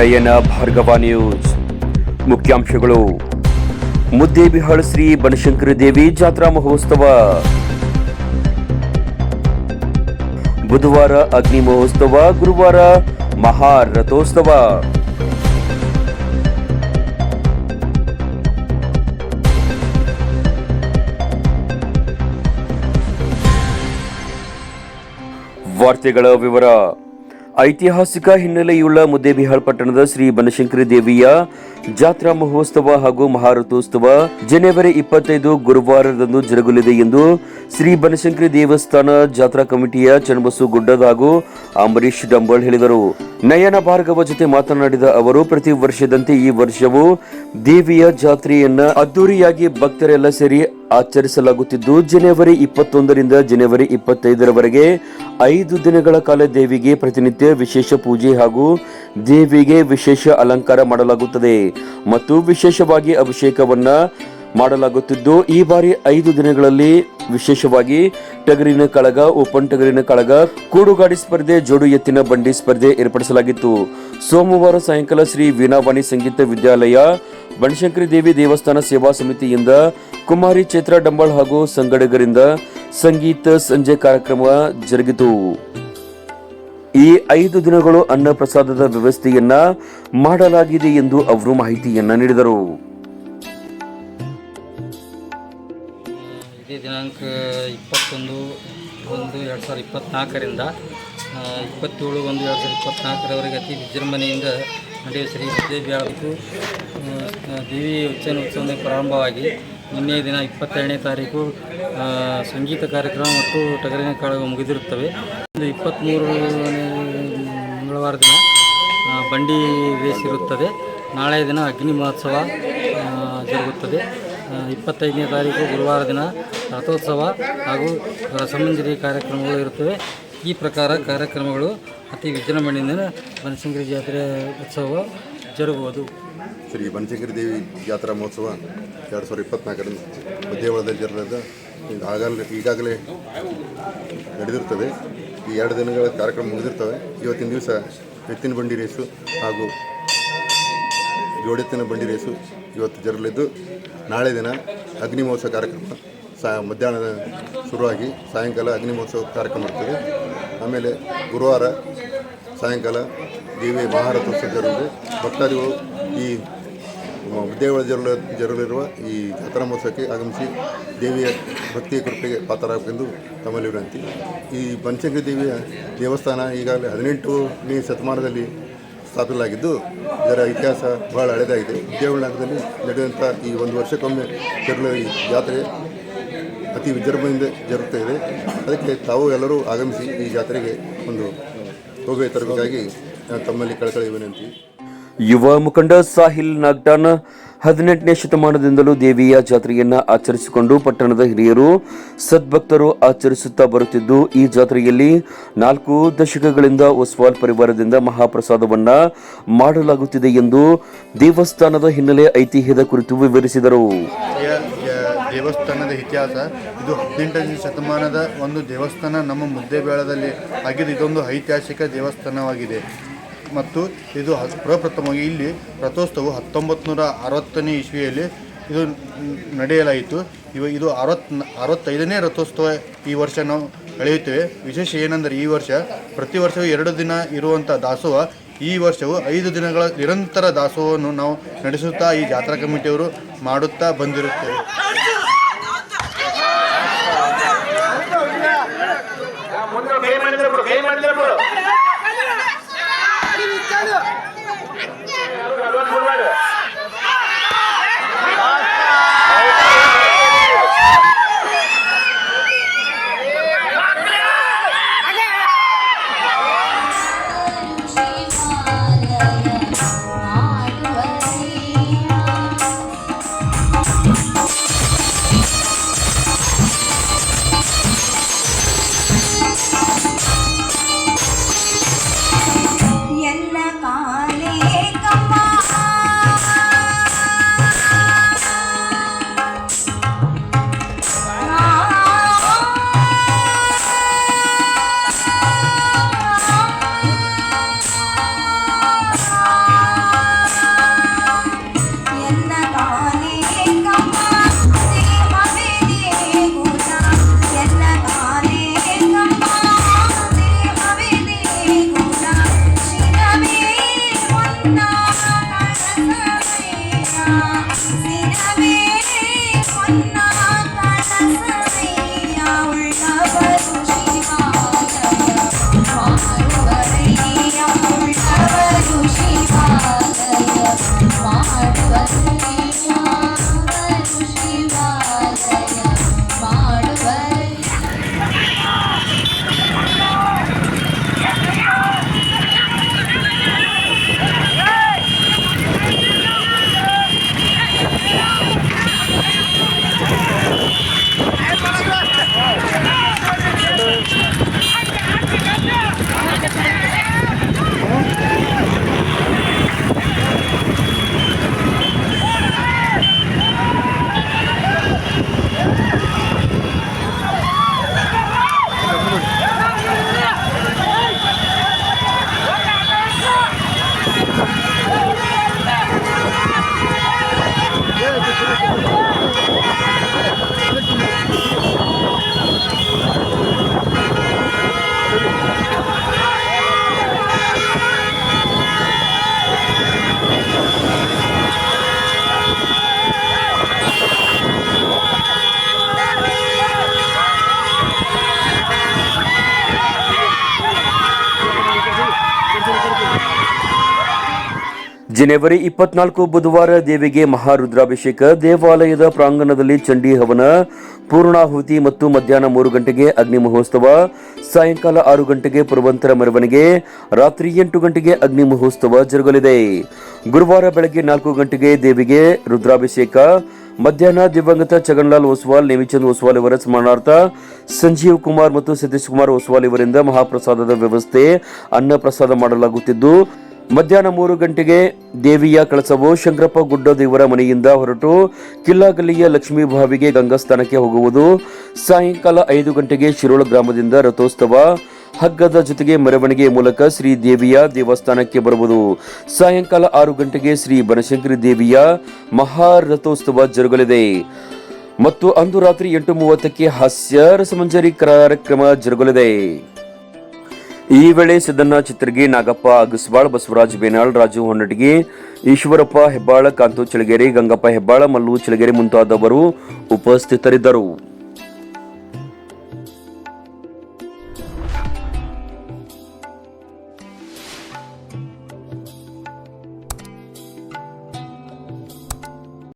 ನಯನ Bhargava news ಮುಖ್ಯಾಂಶಗಳು. ಮುದ್ದೇಬಿಹಾಳ್ ಶ್ರೀ ಬನಶಂಕರಿ ದೇವಿ ಜಾತ್ರಾ ಮಹೋತ್ಸವ. ಬುಧವಾರ ಅಗ್ನಿ ಮಹೋತ್ಸವ, ಗುರುವಾರ ಮಹಾರಥೋತ್ಸವ. ವಾರ್ತೆಗಳ ವಿವರ. ಐತಿಹಾಸಿಕ ಹಿನ್ನೆಲೆಯುಳ್ಳ ಮುದ್ದೇಬಿಹಾಳ್ ಪಟ್ಟಣದ ಶ್ರೀ ಬನಶಂಕರಿ ದೇವಿಯ ಜಾತ್ರಾ ಮಹೋತ್ಸವ ಹಾಗೂ ಮಹಾರಥೋತ್ಸವ ಜನವರಿ ಇಪ್ಪತ್ತೈದು ಗುರುವಾರದಂದು ಜರುಗಲಿದೆ ಎಂದು ಶ್ರೀ ಬನಶಂಕರಿ ದೇವಸ್ಥಾನ ಜಾತ್ರಾ ಕಮಿಟಿಯ ಚನ್ನಬಸು ಗುಡ್ಡದ ಹಾಗೂ ಅಂಬರೀಶ್ ಡಂಬಳ್ ಹೇಳಿದರು. ನಯನ ಭಾರ್ಗವ ಜೊತೆ ಮಾತನಾಡಿದ ಅವರು, ಪ್ರತಿ ವರ್ಷದಂತೆ ಈ ವರ್ಷವೂ ದೇವಿಯ ಜಾತ್ರೆಯನ್ನ ಅದ್ದೂರಿಯಾಗಿ ಭಕ್ತರೆಲ್ಲ ಸೇರಿ ಆಚರಿಸಲಾಗುತ್ತಿದ್ದು, ಜನವರಿ ಇಪ್ಪತ್ತೊಂದರಿಂದ ಜನವರಿ ಇಪ್ಪತ್ತೈದರವರೆಗೆ ಐದು ದಿನಗಳ ಕಾಲ ದೇವಿಗೆ ಪ್ರತಿನಿತ್ಯ ವಿಶೇಷ ಪೂಜೆ ಹಾಗೂ ದೇವಿಗೆ ವಿಶೇಷ ಅಲಂಕಾರ ಮಾಡಲಾಗುತ್ತದೆ. ಮತ್ತು ವಿಶೇಷವಾಗಿ ಅಭಿಷೇಕವನ್ನ ಮಾಡಲಾಗುತ್ತಿದ್ದು, ಈ ಬಾರಿ ಐದು ದಿನಗಳಲ್ಲಿ ವಿಶೇಷವಾಗಿ ಟಗರಿನ ಕಳಗ, ಓಪನ್ ಟಗರಿನ ಕಳಗ, ಕೂಡುಗಾಡಿ ಸ್ಪರ್ಧೆ, ಜೋಡು ಎತ್ತಿನ ಬಂಡಿ ಸ್ಪರ್ಧೆ ಏರ್ಪಡಿಸಲಾಗಿತ್ತು. ಸೋಮವಾರ ಸಾಯಂಕಾಲ ಶ್ರೀ ವೀಣಾವಾಣಿ ಸಂಗೀತ ವಿದ್ಯಾಲಯ, ಬನಶಂಕರಿ ದೇವಿ ದೇವಸ್ಥಾನ ಸೇವಾ ಸಮಿತಿಯಿಂದ ಕುಮಾರಿ ಚೇತ್ರ ಡಂಬಾಳ್ ಹಾಗೂ ಸಂಗಡಿಗರಿಂದ ಸಂಗೀತ ಸಂಜೆ ಕಾರ್ಯಕ್ರಮ ಜರುಗಿತು. ಈ ಐದು ದಿನಗಳು ಅನ್ನ ಪ್ರಸಾದದ ವ್ಯವಸ್ಥೆಯನ್ನ ಮಾಡಲಾಗಿದೆ ಎಂದು ಅವರು ಮಾಹಿತಿಯನ್ನ ನೀಡಿದರು. ಇದೇ ದಿನಾಂಕ ಇಪ್ಪತ್ತೊಂದು ಒಂದು ಎರಡು ಸಾವಿರದ ಇಪ್ಪತ್ತ್ನಾಲ್ಕರಿಂದ ಇಪ್ಪತ್ತೇಳು ಒಂದು ಎರಡು ಸಾವಿರದ ಇಪ್ಪತ್ತ್ನಾಲ್ಕರವರೆಗೆ ಅತಿ ವಿಜೃಂಭಣೆಯಿಂದ ನಡೆಯುವ ಶ್ರೀ ದೇವಿ ದೇವಿ ಉಚ್ಚನ ಉತ್ಸವದ ಪ್ರಾರಂಭವಾಗಿ ನಿನ್ನೆ ದಿನ ಇಪ್ಪತ್ತೆರಡನೇ ತಾರೀಕು ಸಂಗೀತ ಕಾರ್ಯಕ್ರಮ ಮತ್ತು ಟಗರಿನ ಕಾಳಗ ಮುಗಿದಿರುತ್ತವೆ. ಒಂದು ಇಪ್ಪತ್ತ್ಮೂರನೇ ಮಂಗಳವಾರ ದಿನ ಬಂಡಿ ರೇಸ್ ನಾಳೆ ದಿನ ಅಗ್ನಿ ಮಹೋತ್ಸವ ಜರುಗುತ್ತದೆ. ಇಪ್ಪತ್ತೈದನೇ ತಾರೀಕು ಗುರುವಾರ ದಿನ ರಥೋತ್ಸವ ಹಾಗೂ ರಸಮಂಜರಿ ಕಾರ್ಯಕ್ರಮಗಳು ಇರುತ್ತವೆ. ಈ ಪ್ರಕಾರ ಕಾರ್ಯಕ್ರಮಗಳು ಅತಿ ವಿಜೃಂಭಣೆಯಿಂದ ಬನಶಂಕರಿ ಜಾತ್ರೆ ಉತ್ಸವ ಜರುಗುವುದು. ಶ್ರೀ ಬನಶಂಕರಿ ದೇವಿ ಜಾತ್ರಾ ಮಹೋತ್ಸವ ಎರಡು ಸಾವಿರದ ಇಪ್ಪತ್ತ್ನಾಲ್ಕರಂದು ಮಧ್ಯವಾಳದಲ್ಲಿ ಜರುಗದ ಆಗಲೇ ಈಗಾಗಲೇ ನಡೆದಿರ್ತದೆ. ಈ ಎರಡು ದಿನಗಳ ಕಾರ್ಯಕ್ರಮ ಮುಗಿದಿರ್ತವೆ ಇವತ್ತಿನ ದಿವಸ ಎತ್ತಿನ ಬಂಡಿ ರೇಸು ಹಾಗೂ ಜೋಡೆತ್ತಿನ ಬಂಡಿ ರೇಸು ಇವತ್ತು ಜರಲಿದ್ದು ನಾಳೆ ದಿನ ಅಗ್ನಿ ಮಹೋತ್ಸವ ಕಾರ್ಯಕ್ರಮ ಸಾ ಮಧ್ಯಾಹ್ನದ ಶುರುವಾಗಿ ಸಾಯಂಕಾಲ ಅಗ್ನಿ ಮಹೋತ್ಸವ ಕಾರ್ಯಕ್ರಮ ಇರ್ತದೆ. ಆಮೇಲೆ ಗುರುವಾರ ಸಾಯಂಕಾಲ ದೇವಿ ಮಹಾರಥೋತ್ಸವ ಜರುಗಿದೆ. ಭಕ್ತಾದಿಗಳು ಈ ದೇವಳ ಜರುಳ ಜರುಳಿರುವ ಈ ಜಾತ್ರಾ ಮಹೋತ್ಸವಕ್ಕೆ ಆಗಮಿಸಿ ದೇವಿಯ ಭಕ್ತಿಯ ಕೃಪೆಗೆ ಪಾತ್ರರಾಗಬೇಕೆಂದು ತಮ್ಮಲ್ಲಿ ವಿನಂತಿ. ಈ ಬನಶಂಕರಿ ದೇವಿಯ ದೇವಸ್ಥಾನ ಈಗಾಗಲೇ ಹದಿನೆಂಟನೇ ಶತಮಾನದಲ್ಲಿ ಸ್ಥಾಪಿಸಲಾಗಿದ್ದು ಇದರ ಇತಿಹಾಸ ಬಹಳ ಹಳೆಯದಾಗಿದೆ. ದೇವಳನಾಗದಲ್ಲಿ ನಡೆಯುವಂಥ ಈ ಒಂದು ವರ್ಷಕ್ಕೊಮ್ಮೆ ಜರುಗುವ ಈ ಜಾತ್ರೆ ಅತಿ ವಿಜೃಂಭಣೆಯಿಂದ ಜರುಗ್ತಾ ಅದಕ್ಕೆ ತಾವು ಎಲ್ಲರೂ ಆಗಮಿಸಿ ಈ ಜಾತ್ರೆಗೆ ಒಂದು ಶೋಭೆ ತರಬೇಕಾಗಿ ತಮ್ಮಲ್ಲಿ ಕಳಕಳಿ ವಿನಂತಿ. ಯುವ ಮುಖಂಡ ಸಾಹಿಲ್ ನಾಗ್ಟಾನ್ ಹದಿನೆಂಟನೇ ಶತಮಾನದಿಂದಲೂ ದೇವಿಯ ಜಾತ್ರೆಯನ್ನು ಆಚರಿಸಿಕೊಂಡು ಪಟ್ಟಣದ ಹಿರಿಯರು, ಸದ್ಭಕ್ತರು ಆಚರಿಸುತ್ತಾ ಬರುತ್ತಿದ್ದು, ಈ ಜಾತ್ರೆಯಲ್ಲಿ ನಾಲ್ಕು ದಶಕಗಳಿಂದ ಒಸ್ವಾಲ್ ಪರಿವಾರದಿಂದ ಮಹಾಪ್ರಸಾದವನ್ನ ಮಾಡಲಾಗುತ್ತಿದೆ ಎಂದು ದೇವಸ್ಥಾನದ ಹಿನ್ನೆಲೆ ಐತಿಹ್ಯದ ಕುರಿತು ವಿವರಿಸಿದರು. ದೇವಸ್ಥಾನದ ಇತಿಹಾಸ. ಇದು ಹದಿನೆಂಟನೇ ಶತಮಾನದ ಒಂದು ದೇವಸ್ಥಾನ. ನಮ್ಮ ಮುದ್ದೇಬೇಳದಲ್ಲಿ ಆಗಿದೆ ಇದೊಂದು ಐತಿಹಾಸಿಕ ದೇವಸ್ಥಾನವಾಗಿದೆ. ಮತ್ತು ಇದು ಹ- ಪ್ರಪ್ರಥಮವಾಗಿ ಇಲ್ಲಿ ರಥೋತ್ಸವ ಹತ್ತೊಂಬತ್ತು ನೂರ ಅರವತ್ತನೇ ಇಸ್ವಿಯಲ್ಲಿ ಇದು ನಡೆಯಲಾಯಿತು. ಇವ ಇದು ಅರವತ್ ಅರವತ್ತೈದನೇ ರಥೋತ್ಸವ ಈ ವರ್ಷ ನಾವು ನಡೆಯುತ್ತೇವೆ. ವಿಶೇಷ ಏನೆಂದರೆ ಈ ವರ್ಷ ಪ್ರತಿ ವರ್ಷವೂ ಎರಡು ದಿನ ಇರುವಂಥ ದಾಸೋಹ. ಈ ವರ್ಷವು ಐದು ದಿನಗಳ ನಿರಂತರ ದಾಸೋಹವನ್ನು ನಾವು ನಡೆಸುತ್ತಾ ಈ ಜಾತ್ರಾ ಕಮಿಟಿಯವರು ಮಾಡುತ್ತಾ ಬಂದಿರುತ್ತೇವೆ. ಎಲ್ಲ ಕಾ ಜನವರಿ ಇಪ್ಪತ್ನಾಲ್ಕು ಬುಧವಾರ ದೇವಿಗೆ ಮಹಾರುದ್ರಾಭಿಷೇಕ, ದೇವಾಲಯದ ಪ್ರಾಂಗಣದಲ್ಲಿ ಚಂಡಿ ಹವನ, ಪೂರ್ಣಾಹುತಿ ಮತ್ತು ಮಧ್ಯಾಹ್ನ ಮೂರು ಗಂಟೆಗೆ ಅಗ್ನಿ ಮಹೋತ್ಸವ, ಸಾಯಂಕಾಲ ಆರು ಗಂಟೆಗೆ ಪುರವಂತರ ಮೆರವಣಿಗೆ, ರಾತ್ರಿ ಎಂಟು ಗಂಟೆಗೆ ಅಗ್ನಿ ಮಹೋತ್ಸವ ಜರುಗಲಿದೆ. ಗುರುವಾರ ಬೆಳಗ್ಗೆ ನಾಲ್ಕು ಗಂಟೆಗೆ ದೇವಿಗೆ ರುದ್ರಾಭಿಷೇಕ, ಮಧ್ಯಾಹ್ನ ದಿವಂಗತ ಚಗನ್ಲಾಲ್ ಓಸ್ವಾಲ್ ನೇಮಿಚಂದ್ ಓಸ್ವಾಲ್ ಇವರ ಸ್ಮರಣಾರ್ಥ ಸಂಜೀವ್ ಕುಮಾರ್ ಮತ್ತು ಸತೀಶ್ ಕುಮಾರ್ ಓಸ್ವಾಲ್ ಇವರಿಂದ ಮಹಾಪ್ರಸಾದದ ವ್ಯವಸ್ಥೆ, ಅನ್ನ ಪ್ರಸಾದ ಮಾಡಲಾಗುತ್ತಿದ್ದು ಮಧ್ಯಾಹ್ನ ಮೂರು ಗಂಟೆಗೆ ದೇವಿಯ ಕಳಸವು ಶಂಕರಪ್ಪ ಗುಡ್ಡ ದೇವರ ಮನೆಯಿಂದ ಹೊರಟು ಕಿಲ್ಲಾಗಲ್ಲಿಯ ಲಕ್ಷ್ಮೀ ಭಾವಿಗೆ ಗಂಗಾಸ್ಥಾನಕ್ಕೆ ಹೋಗುವುದು. ಸಾಯಂಕಾಲ ಐದು ಗಂಟೆಗೆ ಶಿರೋಳ ಗ್ರಾಮದಿಂದ ರಥೋತ್ಸವ. ಹಗ್ಗದ ಜೊತೆಗೆ ಮೆರವಣಿಗೆ ಮೂಲಕ ಶ್ರೀ ದೇವಿಯ ದೇವಸ್ಥಾನಕ್ಕೆ ಬರುವುದು. ಸಾಯಂಕಾಲ ಆರು ಗಂಟೆಗೆ ಶ್ರೀ ಬನಶಂಕರಿ ದೇವಿಯ ಮಹಾರಥೋತ್ಸವ ಜರುಗಲಿದೆ. ಮತ್ತು ಅಂದು ರಾತ್ರಿ ಎಂಟು ಮೂವತ್ತಕ್ಕೆ ಹಾಸ್ಯ ರಸಮಂಜರಿ ಕಾರ್ಯಕ್ರಮ ಜರುಗಲಿದೆ. ಈ ವೇಳೆ ಸಿದ್ದಣ್ಣ ಚಿತ್ರಗಿ ನಾಗಪ್ಪ ಅಗಸ್ವಾಳ್ ಬಸವರಾಜ್ ಬೇನಾಳ್, ರಾಜು ಹೊನ್ನಟಗಿ ಈಶ್ವರಪ್ಪ ಹೆಬ್ಬಾಳ ಕಾಂತು ಚಳಗೇರಿ ಗಂಗಪ್ಪ ಹೆಬ್ಬಾಳ, ಮಲ್ಲು ಚಳಗೇರಿ ಮುಂತಾದವರು ಉಪಸ್ಥಿತರಿದ್ದರು.